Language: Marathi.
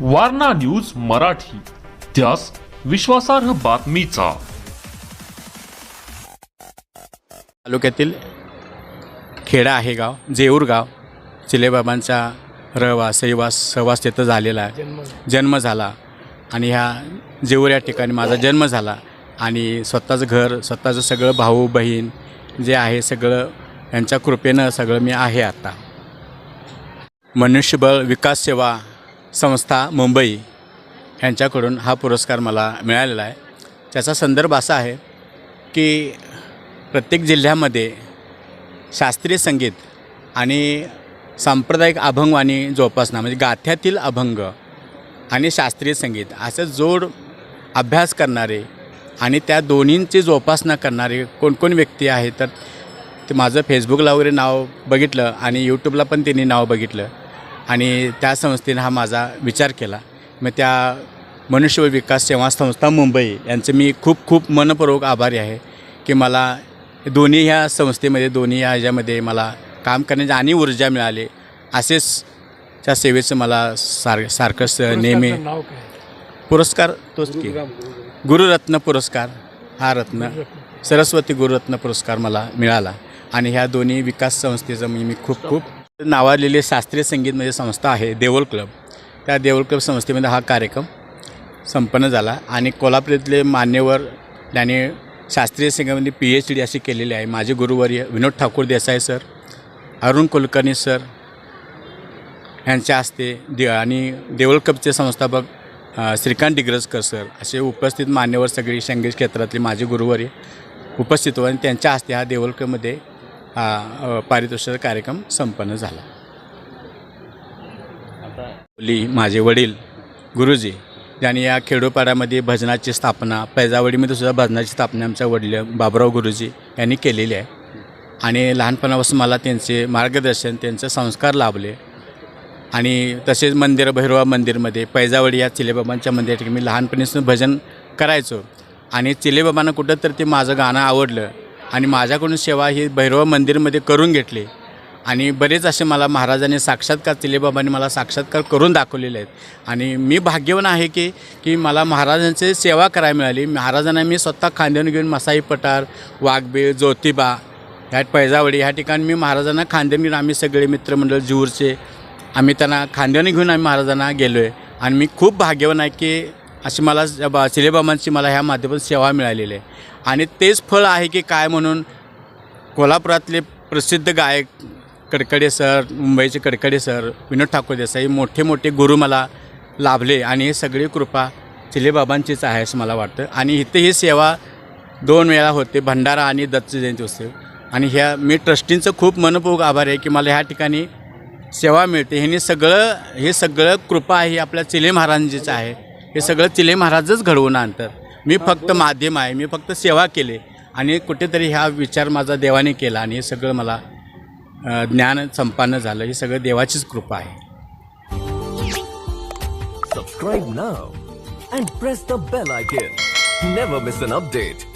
वारणा न्यूज मराठी. त्यास विश्वासार्ह बातमीचा. तालुक्यातील खेडा आहे गाव जेऊर गाव चिलेबाबांचा रहवास सहिवास सहवास तिथं झालेला आहे. जन्म झाला. आणि ह्या जेऊर या ठिकाणी माझा जन्म झाला. आणि स्वतःचं घर स्वतःचं सगळं भाऊ बहीण जे आहे सगळं यांच्या कृपेनं सगळं मी आहे आता. मनुष्यबळ विकास सेवा संस्था मुंबई यांच्याकडून हा पुरस्कार मला मिळालेला आहे. त्याचा संदर्भ असा आहे की प्रत्येक जिल्ह्यामध्ये शास्त्रीय संगीत आणि सांप्रदायिक अभंगवाणी जोपासना म्हणजे गाथ्यातील अभंग आणि शास्त्रीय संगीत असं जोड अभ्यास करणारे आणि त्या दोन्हींची जोपासना करणारे कोणकोण व्यक्ती आहे तर ते माझं फेसबुकला वगैरे नाव बघितलं आणि यूट्यूबला पण त्यांनी नाव बघितलं. आणि त्या संस्थेनं हा माझा विचार केला. मग त्या मनुष्यबळ विकास सेवा संस्था मुंबई यांचे मी खूप खूप मनपूर्वक आभारी आहे की मला दोन्ही ह्या संस्थेमध्ये दोन्ही ह्या ह्याच्यामध्ये मला काम करण्याची आणि ऊर्जा मिळाली. असेच त्या सेवेचं मला सार सारखं स- नेहमी पुरस्कार तोच की. गुरुरत्न पुरस्कार. हा रत्न सरस्वती गुरुरत्न पुरस्कार मला मिळाला. आणि ह्या दोन्ही विकास संस्थेचं मी मी खूप खूप नावाजलेली शास्त्रीय संगीत म्हणजे संस्था आहे देवल क्लब. त्या देवल क्लब संस्थेमध्ये हा कार्यक्रम संपन्न झाला आणि कोल्हापूरातले मान्यवर त्याने शास्त्रीय संगीतामध्ये पी एच डी अशी केलेली आहे माझे गुरुवर्य विनोद ठाकूर देसाई सर अरुण कुलकर्णी सर यांच्या हस्ते दे आणि देवल क्लबचे संस्थापक श्रीकांत डिग्रजकर सर असे उपस्थित मान्यवर सगळी संगीत क्षेत्रातले माझे गुरुवर्य उपस्थित होते आणि त्यांच्या हस्ते हा देवल क्लबमध्ये हा पारितोषिक कार्यक्रम संपन्न झाला. ली माझे वडील गुरुजी ज्यांनी या खेडोपाड्यामध्ये भजनाची स्थापना पैजावडीमध्ये सुद्धा भजनाची स्थापना आमच्या वडील बाबुराव गुरुजी यांनी केलेली आहे. आणि लहानपणापासून मला त्यांचे मार्गदर्शन त्यांचे संस्कार लाभले. आणि तसेच मंदिर भैरवा मंदिरमध्ये पैजावडी या चिलेबाबांच्या मंदिरा ठिकाणी मी लहानपणीपासून भजन करायचो. आणि चिलेबाबांना कुठं तर ते माझं गाणं आवडलं. आणि माझ्याकडून सेवा ही भैरव मंदिरमध्ये करून घेतली. आणि बरेच असे मला महाराजांनी साक्षात्कार तिलेबाबांनी मला साक्षात्कार करून दाखवलेले आहेत. आणि मी भाग्यवान आहे की की मला महाराजांची सेवा करायला मिळाली. महाराजांना मी स्वतः खांद्यावर घेऊन मसाई पठार वाघबीळ ज्योतिबा ह्या पैजावडी ह्या ठिकाणी मी महाराजांना खांद्यावर घेऊन आम्ही सगळे मित्रमंडळ जीवरचे आम्ही त्यांना खांद्याने घेऊन आम्ही महाराजांना गेलो आहे आणि मी खूप भाग्यवान आहे की अशी मला बा चिलेबाबांची मला ह्या माध्यमातून सेवा मिळालेली आहे. आणि तेच फळ आहे की काय म्हणून कोल्हापुरातले प्रसिद्ध गायक कडकडे सर मुंबईचे कडकडे सर विनोद ठाकूर देसाई मोठे मोठे गुरु मला लाभले आणि हे सगळी कृपा चिलेबाबांचीच आहे असं मला वाटतं. आणि इथे ही सेवा दोन वेळा होते भंडारा आणि दत्त जयंती उत्सव. आणि ह्या मी ट्रस्टींचं खूप मनपूर्वक आभार आहे की मला ह्या ठिकाणी सेवा मिळते. ह्यांनी सगळं हे सगळं कृपा आहे आपल्या चिले महाराजांचीच आहे. हे सगळं चिले महाराजच घडवून आणतात. मी फक्त माध्यम आहे मी फक्त सेवा केली आणि कुठेतरी हा विचार माझा देवाने केला आणि हे सगळं मला ज्ञान संपन्न झालं. हे सगळं देवाचीच कृपा आहे. Subscribe now and press the bell icon never miss an update